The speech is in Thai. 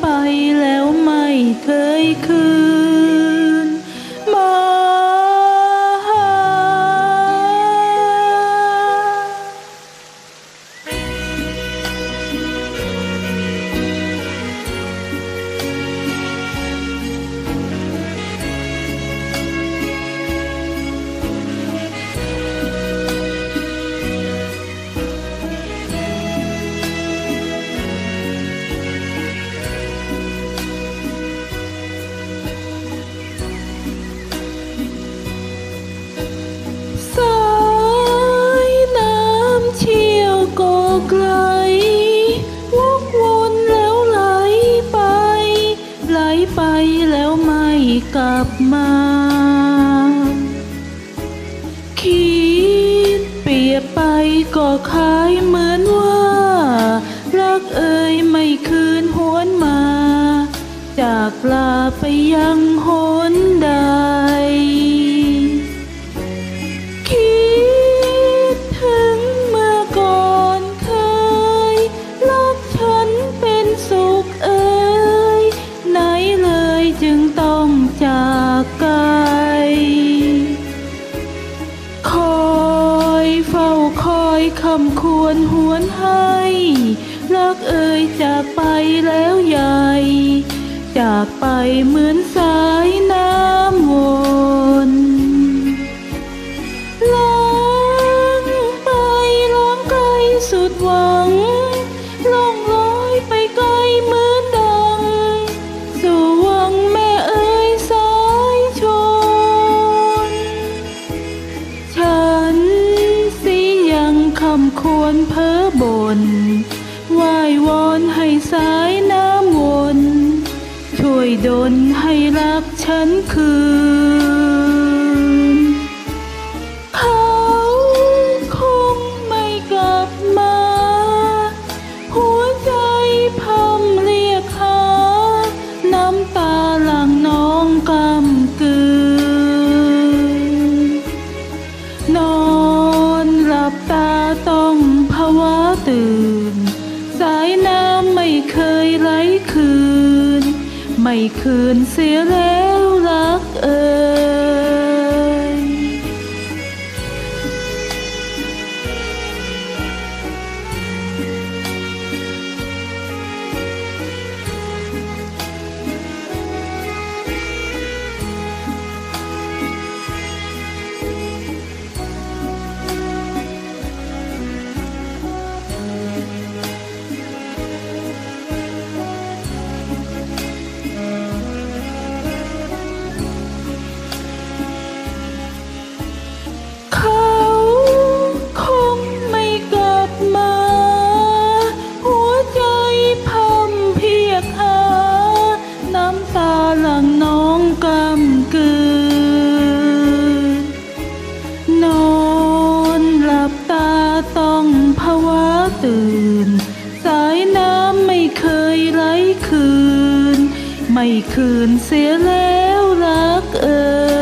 ไปแล้วไม่เคยคืน ไปแล้วไม่กลับมา คิดเปรียบไปก็คล้ายเหมือนว่า รักเอ่ยไม่คืนหวนมา จากลาไปยังหน คำควรหวนให้รักเอ่ยจากไปแล้วใหญ่ จากไปเหมือนสายน้ำวนล้างไปล้างไกลสุดหวัง ไหว้วอนให้สายน้ำวน ช่วยดล ไม่เคยไหลคืน ไม่คืนเสียแล้วรักเอ่ย ไม่คืนเสียแล้วรักเอ่